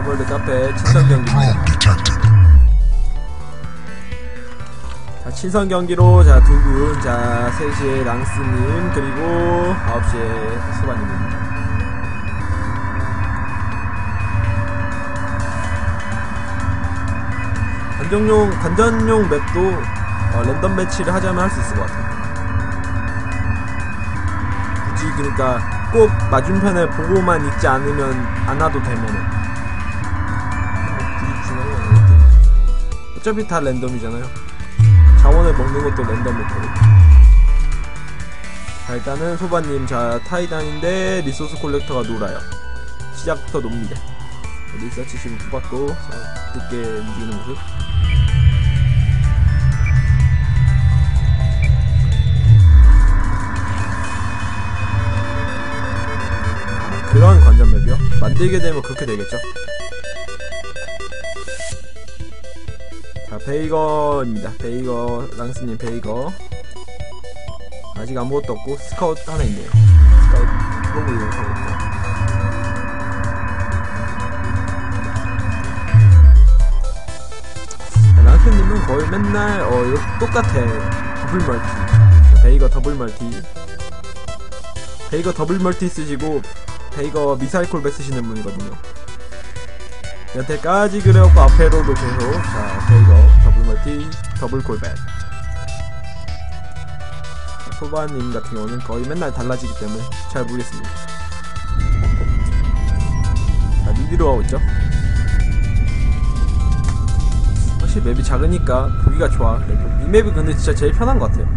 더블드 카페 친선 경기입니다. detected. 자, 친선 경기로 자, 두 분, 자, 3시에 랑스님, 그리고 9시에 수바님입니다. 관전용, 관전용 맵도 어, 랜덤 매치를 하자면 할 수 있을 것 같아요. 굳이 그러니까 꼭 맞은편을 보고만 있지 않으면 안 와도 되면은 어차피 다 랜덤이잖아요. 자원을 먹는 것도 랜덤일 거고. 자, 일단은 소바님, 자, 타이단인데 리소스 콜렉터가 놀아요. 시작부터 놉니다. 리서치 지금 뽑았고, 자, 늦게 움직이는 모습. 아, 그런 관전 맵이요? 만들게 되면 그렇게 되겠죠? 베이거입니다. 베이거, 랑스님 베이거. 아직 아무것도 없고, 스카우트 하나 있네요. 스카우트 프로브 이용하고 있죠. 자, 랑스님은 거의 맨날, 어, 똑같아. 더블 멀티. 자, 베이거 더블 멀티. 베이거 더블 멀티 쓰시고, 베이거 미사일 콜백 쓰시는 분이거든요. 여태까지 그래갖고 앞에로도 계속 자 베이거 더블 멀티 더블 콜백. 자, 소바님 같은 경우는 거의 맨날 달라지기 때문에 잘 모르겠습니다. 자 리드로 하고 있죠? 확실히 맵이 작으니까 보기가 좋아. 이 맵이 근데 진짜 제일 편한 것 같아요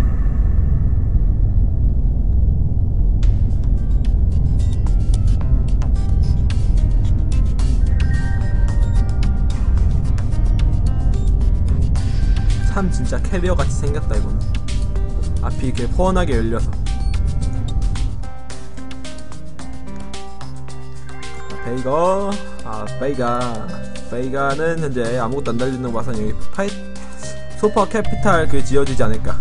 참 진짜 캐리어 같이 생겼다 이건. 앞이 이렇게 훤하게 열려서. 자, 베이거. 아 베이가. 베이가는 현재 아무것도 안 달리는 거 봐서 여기 파이 소퍼 캐피탈 그 지어지지 않을까.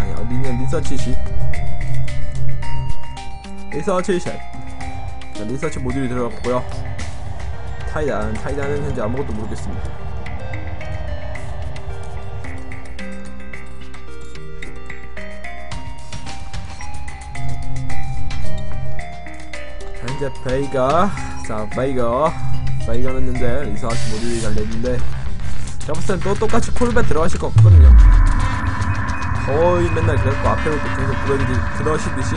아니 어디는 리서치시 리서치시 자, 리서치 모듈이 들어갔고요. 타이단. 타이단은 현재 아무것도 모르겠습니다 자, 현재 베이가 자 베이거. 베이거는 현재 리서치 모듈이 달려있는데 제가 봤을 땐또 똑같이 콜백 들어가실 것 같거든요. 거의 맨날 그랬고 앞에로도 계속 그러시듯이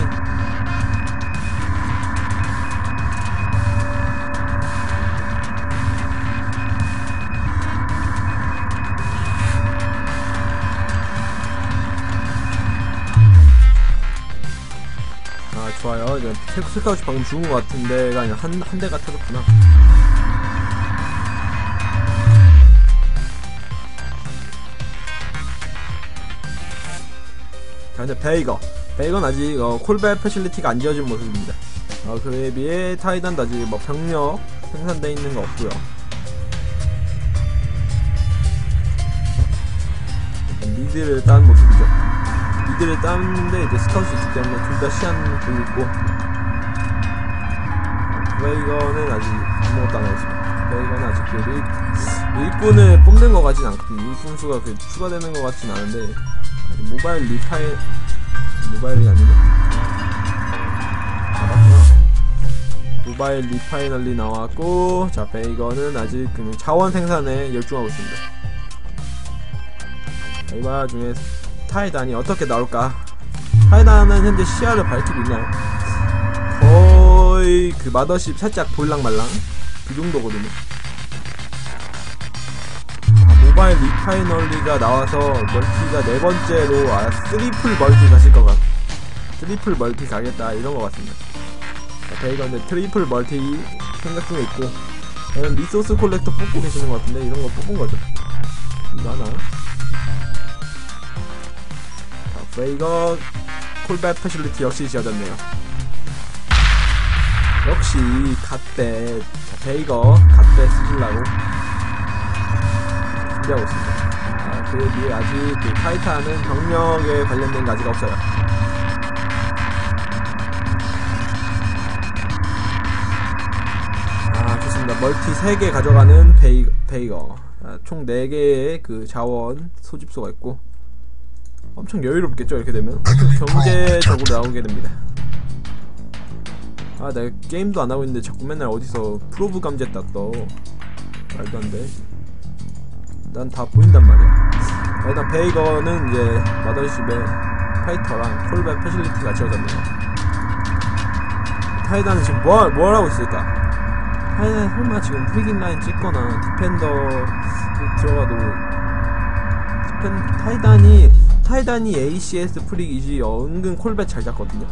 아 이제 스카우치 방금 죽은 것 같은데가 아니라 한, 한 대가 터졌구나. 자 이제 베이거. 베이거는 아직 어, 콜백 패실리티가 안 지어진 모습입니다. 어, 그에 비해 타이단도 아직 뭐 병력 생산돼 있는 거 없고요. 미드를 딴 모습이죠 미드를 땄는데 이제 스카웃이 있기 때문에 둘다 보고 있고. 베이거는 아직 아무것도 안 하고 있습니다. 베이거는 아직 그 일, 일꾼을 뽑는 것 같진 않거든요 일꾼 수가 그 추가되는 것 같진 않은데 모바일 리파이 모바일이 아니고. 아 맞구나. 모바일 리파이널리 나왔고 자 베이거는 아직 그 자원 생산에 열중하고 있습니다. 자, 이 와중에 타이단이 어떻게 나올까 타이단은 현재 시야를 밝히고 있나요? 거의 그 마더십 살짝 볼랑말랑 그 정도거든요 아, 모바일 리파이널리가 나와서 멀티가 네 번째로 아 트리플 멀티 가실 것 같. 트리플 멀티 가겠다 이런 것 같습니다. 자, 베이건데 트리플 멀티 생각 중에 있고, 저는 리소스 콜렉터 뽑고 계시는 것 같은데 이런 거 뽑은 거죠. 이거 하나. 자, 베이건 콜백 패실리티 역시 지어졌네요. 역시 자, 베이거 갓배 쓰시려고 준비하고 있습니다. 아, 그에 비해 아직 그 타이탄은 병력에 관련된 게 아직 없어요. 아, 좋습니다. 자, 멀티 3개 가져가는 베이, 베이거 자, 총 4개의 그 자원 소집소가 있고 엄청 여유롭겠죠 이렇게 되면? 엄청 경제적으로 나오게 됩니다. 아 내가 게임도 안 하고 있는데 자꾸 맨날 어디서 프로브 감제 땄어. 말도 안돼. 난 다 보인단 말이야. 자, 일단 베이거는 이제 마더십에 파이터랑 콜백 패실리티가 지어졌네요. 타이단은 지금 뭐, 뭘 하고 있을까? 타이단 설마 지금 프리긴 라인 찍거나 디펜더 들어가도 디펜 타이단이 타이단이 ACS 프리깃이 은근 콜백 잘 잡거든요.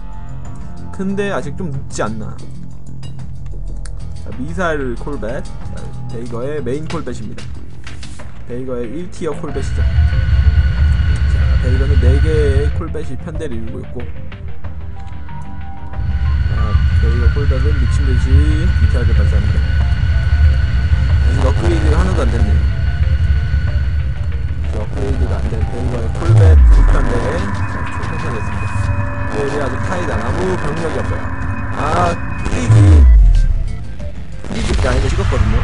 근데 아직 좀 늦지 않나. 자, 미사일 콜벳 자, 베이거의 메인 콜벳입니다. 베이거의 1티어 콜벳이죠. 자, 베이거는 4개의 콜벳이 편대를 이루고 있고. 자, 베이거 콜벳은 미친듯이 미사일을 발사합니다. 아직 업그레이드가 하나도 안 됐네요 자, 업그레이드가 안된 베이거의 콜벳 편대에 생산됐습니다. 얘들이 아직 타이드 안 하고 병력이 없어요. 아 프리기. 프리기 라인을 찍었거든요.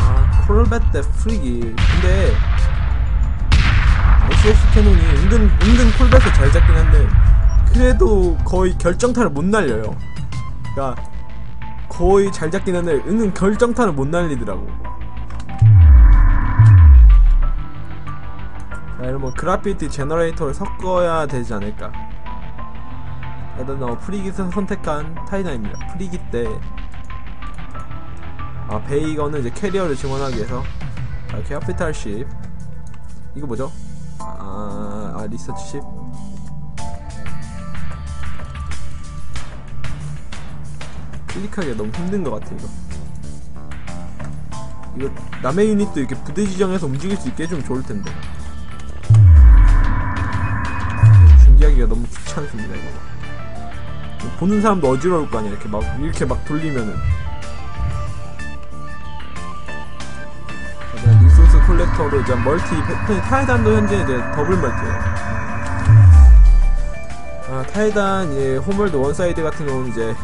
아 콜벳 대 프리기. 근데 SFC 캐논이 은근 은근 콜벳을 잘 잡긴 한데 그래도 거의 결정타를 못 날려요. 그니까 거의 잘 잡긴 한데 은근 결정타를 못 날리더라고 이러면 그래피티 제너레이터를 섞어야 되지 않을까. 일단 어, 프리깃에서 선택한 타이단입니다. 프리깃 때, 아, 베이거는 이제 캐리어를 증원하기 위해서, 아, 캐피탈 십. 이거 뭐죠? 아, 아 리서치 십. 클릭하기가 너무 힘든 것 같아, 이거. 이거, 남의 유닛도 이렇게 부대 지정해서 움직일 수 있게 해주면 좋을 텐데. 준비하기가 너무 귀찮습니다 이거. 보는 사람도 어지러울 거 아니야 이렇게 막 이렇게 막 돌리면은. 그냥 리소스 콜렉터로 이제 멀티 패턴이 타이단도 현재 이제 더블 멀티예요. 아 타이단 예 홈월드 원사이드 같은 경우는 이제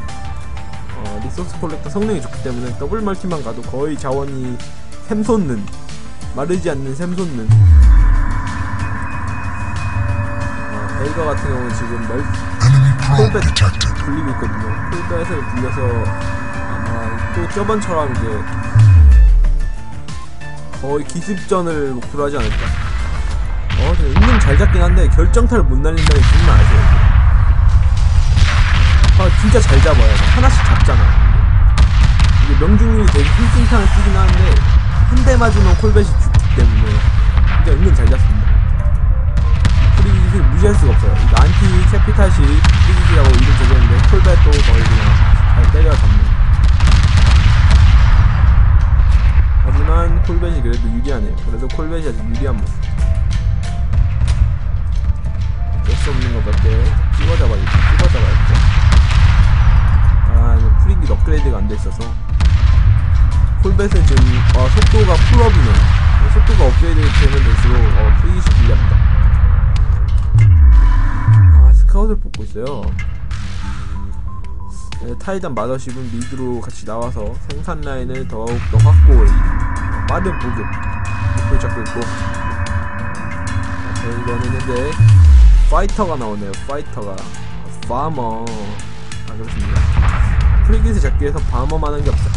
어, 리소스 콜렉터 성능이 좋기 때문에 더블 멀티만 가도 거의 자원이 샘솟는 마르지 않는 샘솟는 베이거 같은 경우는 지금 멀 콜벳 굴리고 있거든요. 콜벳을 굴려서 아마 또 저번처럼 이제 거의 기습전을 목표로 하지 않을까. 어, 은근 잘 잡긴 한데 결정타를 못 날린다는 게 정말 아세요. 아, 진짜 잘 잡아요. 하나씩 잡잖아. 이게 명중률이 되게 힐승탄을 쓰긴 하는데 한 대 맞으면 콜벳이 죽기 때문에 진짜 은근 잘 잡습니다. 프리깃을 무시할 수가 없어요. 이거 안티 캐피탈시 프리깃이라고 이름 적었는데 콜벳도 거의 그냥 잘 때려 잡는. 하지만 콜벳이 그래도 유리하네요. 그래도 콜벳이 아직 유리한 모습. 어쩔 수 없는 것밖에 찍어 잡아야겠죠. 찍어 잡아야겠죠. 아, 이거 프리깃 업그레이드가 안 돼 있어서. 콜벳은 지금 어, 속도가 풀업이네요. 속도가 업그레이드 되면 될수록 어, 프리깃이 불리합니다. 아, 스카웃을 뽑고 있어요. 네, 타이단 마더십은 미드로 같이 나와서 생산 라인을 더욱더 확보해 빠른 보급 목표 잡고 있고 자, 이거는 현재 파이터가 나오네요. 파이터가 파머. 아 그렇습니다. 프리깃을 잡기 위해서 파머만 한게 없어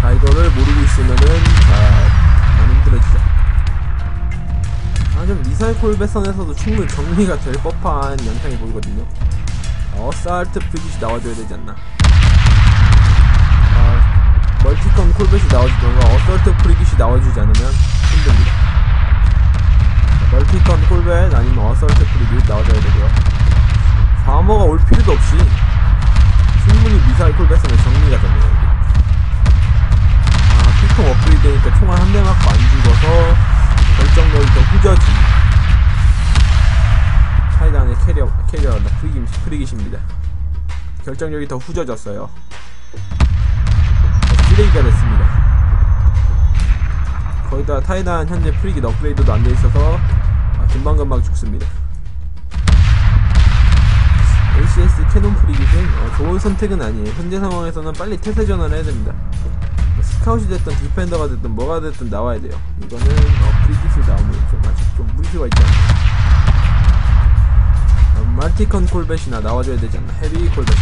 자 이거를 모르고 있으면은 자 힘들어지죠 아, 좀 미사일 콜베선에서도 충분히 정리가 될 법한 양상이 보이거든요. 어사르트 프리깃이 나와줘야 되지 않나. 아, 멀티컨 콜벳이 나와주던가 어설트 프리깃이 나와주지 않으면 힘듭니다. 자, 멀티컨 콜벳 아니면 어설트 프리깃 나와줘야 되고요. 파머가 올 필요도 없이 프리깃입니다. 결정력이 더 후져졌어요. 쓰레기가 됐습니다. 거기다 타이단 현재 프리깃 업그레이드도 안 돼 있어서 아, 금방금방 죽습니다. CS 캐논 프리깃은 어, 좋은 선택은 아니에요. 현재 상황에서는 빨리 태세 전환을 해야 됩니다. 뭐 스카웃이 됐든 디펜더가 됐든 뭐가 됐든 나와야 돼요. 이거는 어, 프리깃을 나오면 좀 아직 좀 무리수가 있지 않나. 어, 말티컨 콜벳이나 나와줘야 않나. 헤비 콜벳.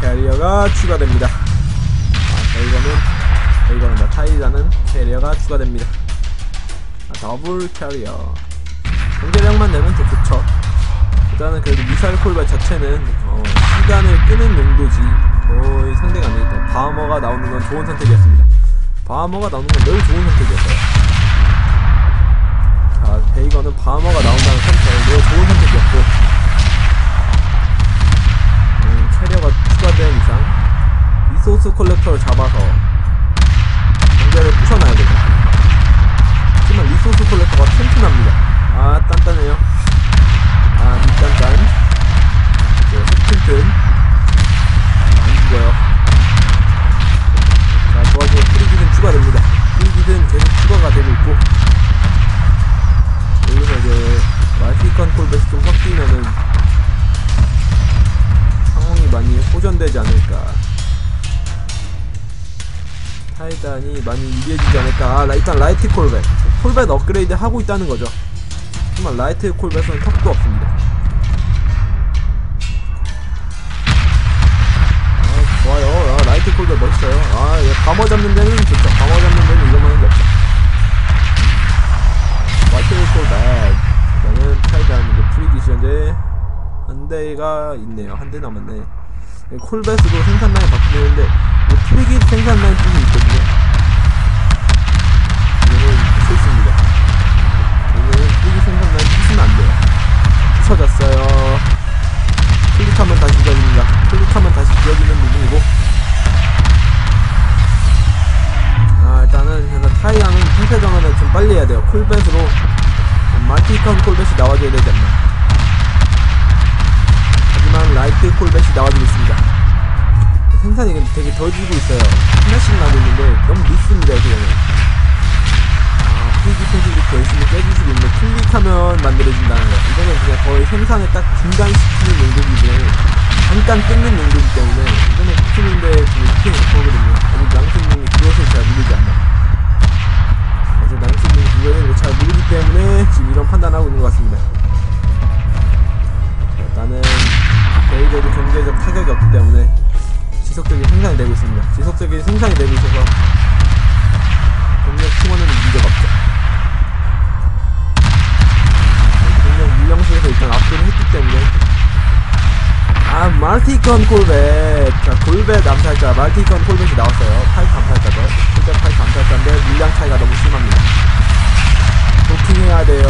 캐리어가 추가됩니다. 아, 자, 이거는 뭐 타이라는 캐리어가 추가됩니다. 아, 더블 캐리어. 경제력만 내면 더 좋죠. 일단은 그래도 미사일 콜벳 자체는 어, 시간을 끄는 용도지 거의 상대가 안 때문에 바하머가 나오는 건 좋은 선택이었습니다. 바하머가 나오는 건 매우 좋은 선택이었어요. 자, 베이거는 바하머가 나온다는 선택 매우 좋은 선택이었고 음, 캐리어가 추가된 이상 리소스 컬렉터를 잡아서 경제를 부셔놔야 되죠. 하지만 리소스 컬렉터가 튼튼합니다. 아, 단단해요. 아, 밑단단. 타이단이 많이 유리해지지 않을까. 아, 라- 일단 라이트 콜벳. 콜벳 업그레이드 하고 있다는 거죠. 하지만 라이트 콜벳은 턱도 없습니다. 아, 좋아요. 아, 라이트 콜벳 멋있어요. 아, 얘 감어 잡는 데는 좋죠. 감어 잡는 데는 이것만 한게 없죠. 라이트 콜벳. 저는 타이단 이제 프리기시 현재 한 대가 있네요. 한 대 남았네. 예, 콜벳으로 생산 라인 바꾸는데 이 프리기 생산 라인 뜻이 거의 생산을 딱 중단시키는 때문에 잠깐 끊는 용도이기 때문에 이거는 시키는데 지금 시키는 거거든요. 아직 낭수님이 그것을 잘 모르지 않나. 아직 낭수님이 그것을 잘 모르기 때문에 지금 이런 판단을 하고 있는 것 같습니다. 자, 일단은 베이저도 경제적 타격이 없기 때문에 지속적인 생산이 되고 있습니다. 지속적인 생산이 되고 있어서 말티건 콜벳 자 골벳 암살자 말티건 콜벳이 나왔어요. 파이프 암살자죠. 실제 파이프 암살자인데 물량 차이가 너무 심합니다. 도킹해야 돼요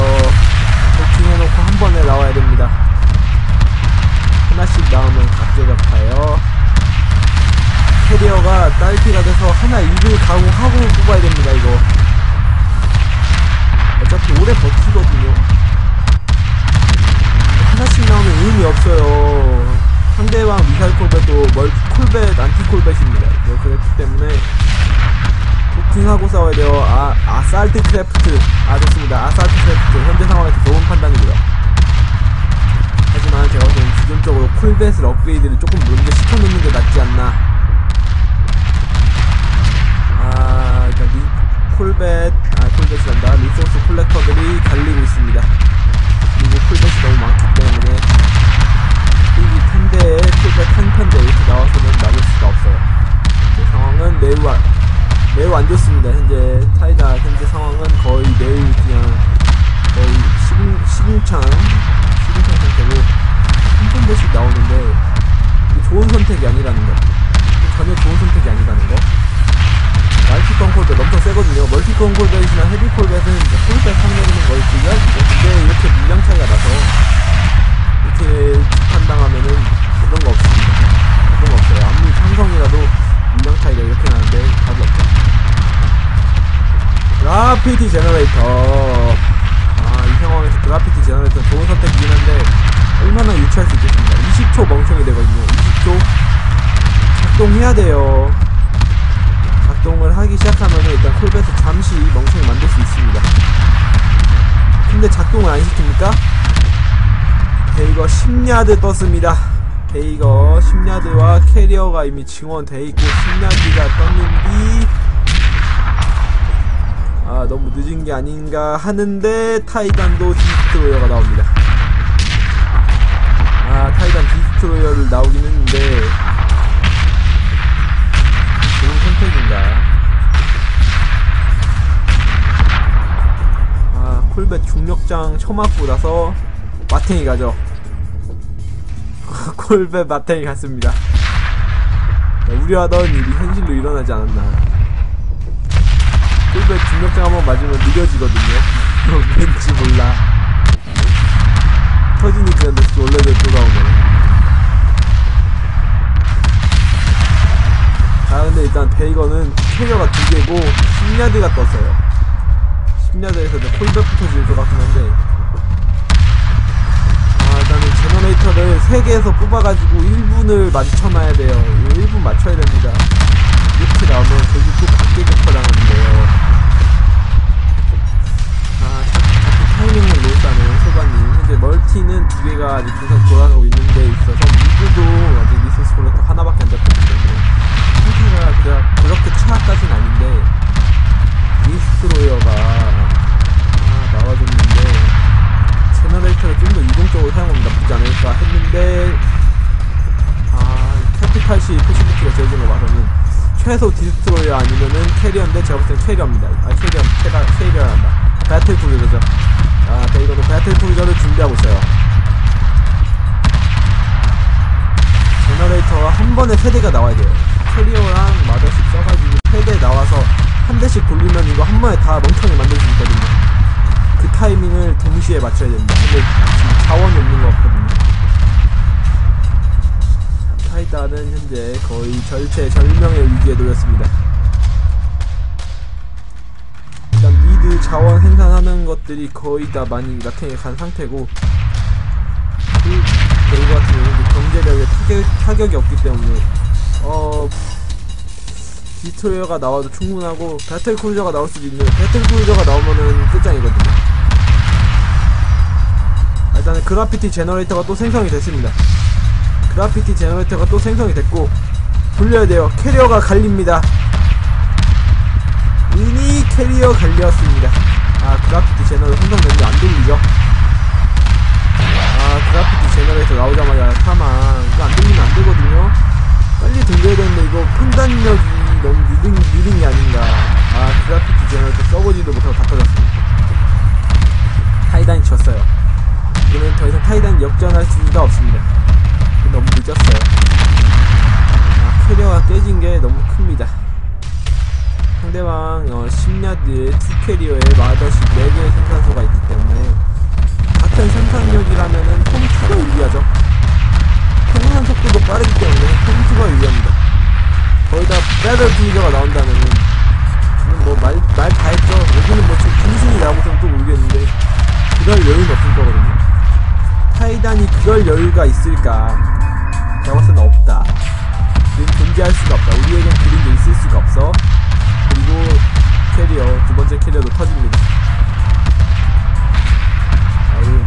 싸워야 돼요. 아 아살트 크래프트. 아 좋습니다. 아살트 크래프트. 현재 상황에서 좋은 판단이고요 하지만 제가 볼때는 기존적으로 콜벳을 업그레이드를 조금 먼저 시켜놓는 게 낫지 않나. 아, 일단 리, 콜벳, 아, 콜벳이란다. 리소스 콜렉터들이 갈리고 있습니다. 그리고 콜벳이 너무 많기 때문에, 이 편대에 콜벳 한 편대 이렇게 나와서는 막을 수가 없어요. 제 상황은 매우, 안- 매우 안 좋습니다. 현재, 타이다 현재 상황은 거의 매우 그냥, 거의 시궁, 시궁창, 시궁창 상태고, 한 편대씩 나오는데, 이게 좋은 선택이 아니라는 거. 전혀 좋은 선택이 아니라는 거. 멀티콘 콜벳 엄청 세거든요. 멀티콘 콜벳이나 헤비 콜벳은 이제 콜벳 상대는 거의 비교할수있 근데 이렇게 물량 차이가 나서 이렇게 판당하면은 그런 거 없습니다. 그런 거 없어요. 아무리 삼성이라도 물량 차이가 이렇게 나는데 답이 없죠. 제너레이터. 아, 이 상황에서 그라피티 제너레이터 좋은 선택이긴 한데 얼마나 유치할 수 있겠습니까? 20초 멍청이 되거든요. 20초 작동해야 돼요. 작동을 하기 시작하면 일단 콜벳을 잠시 멍청이 만들 수 있습니다. 근데 작동을 안 시킵니까? 베이거 10야드 떴습니다. 베이거 10야드와 캐리어가 이미 증원돼 있고 10야드가 떴는디 아 너무 늦은 게 아닌가 하는데 타이단도 디스트로이어가 나옵니다. 아 타이단 디스트로이어를 나오긴 했는데 좋은 선택인가? 아 콜벳 중력장 처맞고 나서 마탱이 가죠. 콜벳 마탱이 갔습니다. 자, 우려하던 일이 현실로 일어나지 않았나. 콜벳 중력장 한번 맞으면 느려지거든요. 왠지 몰라. 터지니 그냥 다시 원래대로 돌아오네. 아 근데 일단 베이거는 캐리어가 두 개고 10야드가 떴어요 10야드에서 콜백부터 질것 같긴 한데 아 일단은 제너레이터를 3개에서 뽑아가지고 1분을 맞춰놔야 돼요 이거 1분 맞춰야 됩니다 이렇게 나오면 결국 또 각계 격파 당하는데요 개가 아직 계속 돌아가고 있는 데 있어서 미드도 아직 리소스 콜렉터 하나밖에 안 잡혔기 때문에 상태가 그냥 그렇게 차까진 아닌데 디스트로이어가 아 나와줬는데 제너레이터를 좀 더 이동적으로 사용하면 나쁘지 않을까 했는데 아 캐피탈시 포시비티가 제일 좋은 거 봐서는 최소 디스트로이어 아니면은 캐리어인데 제가 볼땐 캐리어입니다 아 캐리어 캐라 캐리어를 한다 배틀 크루저죠 아 베이거는 배틀 크루저를 준비하고 있어요 제너레이터가 한 번에 세 대가 나와야 돼요. 캐리어랑 마더식 써가지고 세대 나와서 한 대씩 돌리면 이거 한 번에 다 멍청이 만들 수 있거든요. 그 타이밍을 동시에 맞춰야 됩니다. 근데 지금 자원이 없는 것 같거든요. 타이다는 현재 거의 절체절명의 위기에 놓였습니다. 일단 미드 자원 생산하는 것들이 거의 다 많이 나탱에 간 상태고 그 네이버 같은 경제력에 타격, 타격 이 없기 때문에. 어 디토이어가 나와도 충분하고 배틀 크루저가 나올 수도 있는데 배틀 크루저가 나오면은 끝장이거든요. 아, 일단은 그래피티 제너레이터가 또 생성이 됐습니다. 그래피티 제너레이터가 또 생성이 됐고 돌려야 돼요. 캐리어가 갈립니다. 이미 캐리어 갈렸습니다. 아 그래피티 제너레이터 생성됐는데 안 돌리죠? 아 그래피티 제너레이터 나오자마자 사망. 이거 안 돌리면 안 되거든요. 빨리 돌려야 되는데 이거 판단력이 너무 느린, 느린 게 아닌가. 아 그래피티 제너레이터 써보지도 못하고 다 터졌습니다. 타이단이 졌어요. 이번엔 더 이상 타이단 역전할 수가 없습니다. 너무 늦었어요. 아 캐리어가 깨진 게 너무 큽니다. 상대방 어, 10야드에 2캐리어에 마더시 4개의 생산소가 있기 때문에 같은 생산력이라면은 홈트가 유리하죠? 생산 속도도 빠르기 때문에 홈트가 유리합니다. 거의 다 배럴 비저가 나온다면은 뭐말 말 다 했죠? 여기는 뭐 지금 분신이 나오고서는 또 모르겠는데 그럴 여유는 없을 거거든요. 타이단이 그럴 여유가 있을까? 제가 봤을 때는 없다. 지금 존재할 수가 없다. 우리에겐 게 있을 수가 없어. 그리고 캐리어 두 번째 캐리어도 터집니다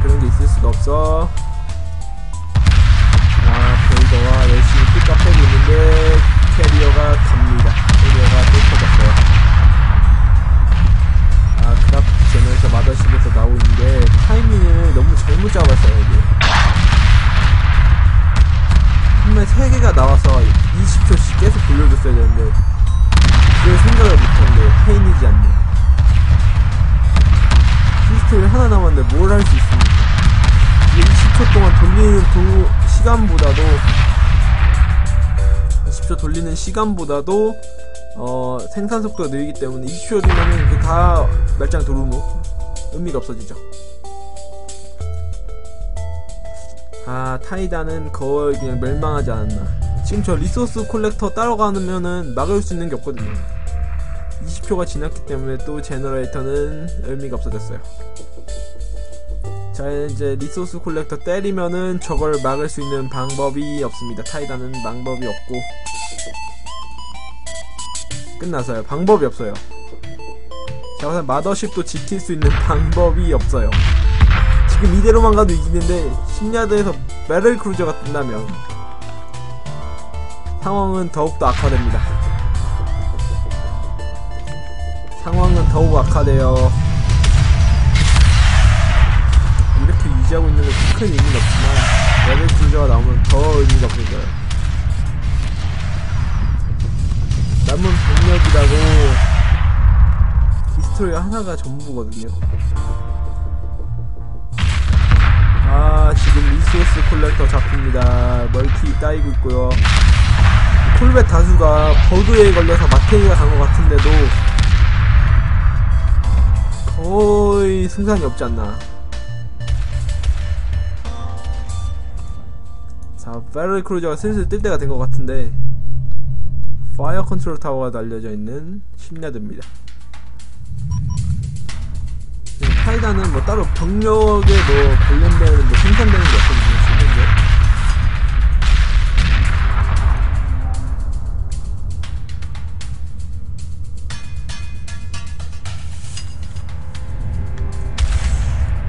그런 게 있을 수가 없어. 아 베이더가 열심히 픽업 패고 있는데 캐리어가 갑니다. 캐리어가 또 터졌어요. 아 그래프 제너에서 마더십에서 나오는데 타이밍을 너무 잘못 잡았어요 이게. 한번 3개가 나와서 20초씩 계속 돌려줬어야 되는데 하나 남았는데 뭘 할 수 있습니까? 이게 20초 동안 돌리는 도, 시간보다도 20초 돌리는 시간보다도 어, 생산 속도가 늘기 때문에 20초 뒤면은 그다 말짱 도루묵. 의미가 없어지죠. 아 타이다는 거의 그냥 멸망하지 않았나. 지금 저 리소스 콜렉터 따라가면은 막을 수 있는 게 없거든요. 20초가 지났기 때문에 또 제너레이터는 의미가 없어졌어요 자 이제 리소스 콜렉터 때리면은 저걸 막을 수 있는 방법이 없습니다. 타이다는 방법이 없고. 끝나서요. 방법이 없어요. 봤을 때 마더십도 지킬 수 있는 방법이 없어요. 지금 이대로만 가도 이기는데 10야드에서 베럴 크루저가 뜬다면 상황은 더욱더 악화됩니다. 상황은 더욱 악화돼요. 유지하고 있는 게 큰 의미는 없지만 베럴 크루저가 나오면 더 의미가 거예요. 남은 병력이라고 히스토리 하나가 전부거든요. 아 지금 리소스 콜렉터 잡힙니다. 멀티 따이고 있고요. 콜벳 다수가 버그에 걸려서 마테이가 간 것 같은데도 거의 승산이 없지 않나. 자, 페럴 크루저가 슬슬 뜰 때가 된 것 같은데 파이어 컨트롤 타워가 달려져 있는 심야드입니다. 파이다는 뭐 따로 병력에 뭐 관련되는 뭐 생산되는 게 없거든요.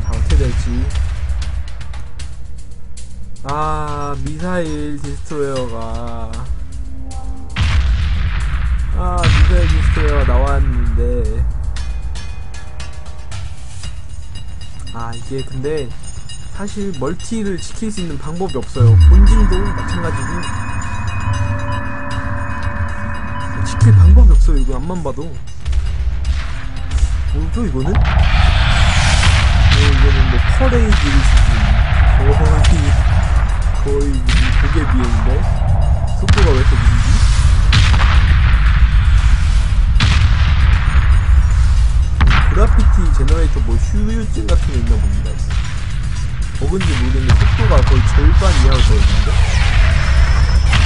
자 어떻게 될지. 아 미사일 디스트로이어가 아 미사일 디스트로이어가 나왔는데. 아 이게 근데 사실 멀티를 지킬 수 있는 방법이 없어요. 본진도 마찬가지고. 지킬 방법이 없어요 이거 앞만 봐도. 뭐죠 이거는? 어, 이거는 뭐 퍼레이드 수준 거의 거의 무슨 고개 비행인데 속도가 왜 이렇게 느리지? 그래피티 제너레이터 뭐 휴유증 같은 게 있나 봅니다. 먹은지 모르겠는데 속도가 거의 절반 이하로 떨어지는데?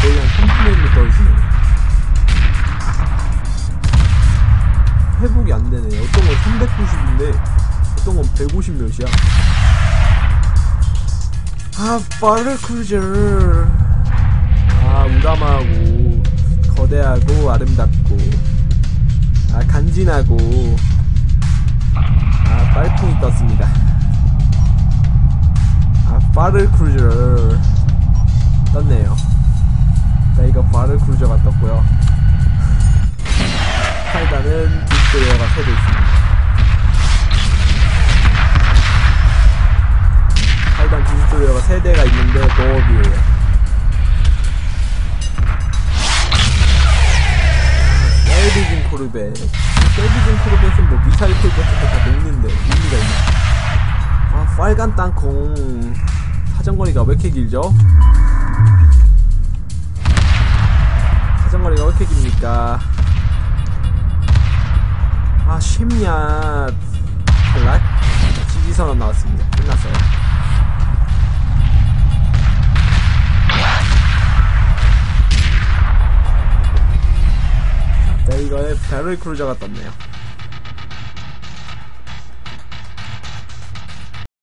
거의 한 3분의 1로 떨어지네. 회복이 안 되네. 어떤 건 390인데, 어떤 건 150 몇이야. 아, 파르 크루저. 아, 우람하고, 거대하고, 아름답고, 아, 간지나고, 아, 빨풍이 떴습니다. 아, 파르 크루저. 떴네요. 자, 이거 파르 크루저가 떴고요. 파이다는 디스트레어가 세대 있습니다. 파이단 디스트레어가 세 대가 있는데 노업이에요. 셀비진 코르벳. 셀비진 코르벳은 뭐 미사일 콜 같은 거 다 녹는데 의미가 있나? 아, 빨간 땅콩. 사정거리가 왜 이렇게 길죠? 사정거리가 왜 이렇게 깁니까? 아, 쉽냐. 탈락? 지지선언 나왔습니다. 끝났어요. 자, 이거에 배럴 크루저가 떴네요.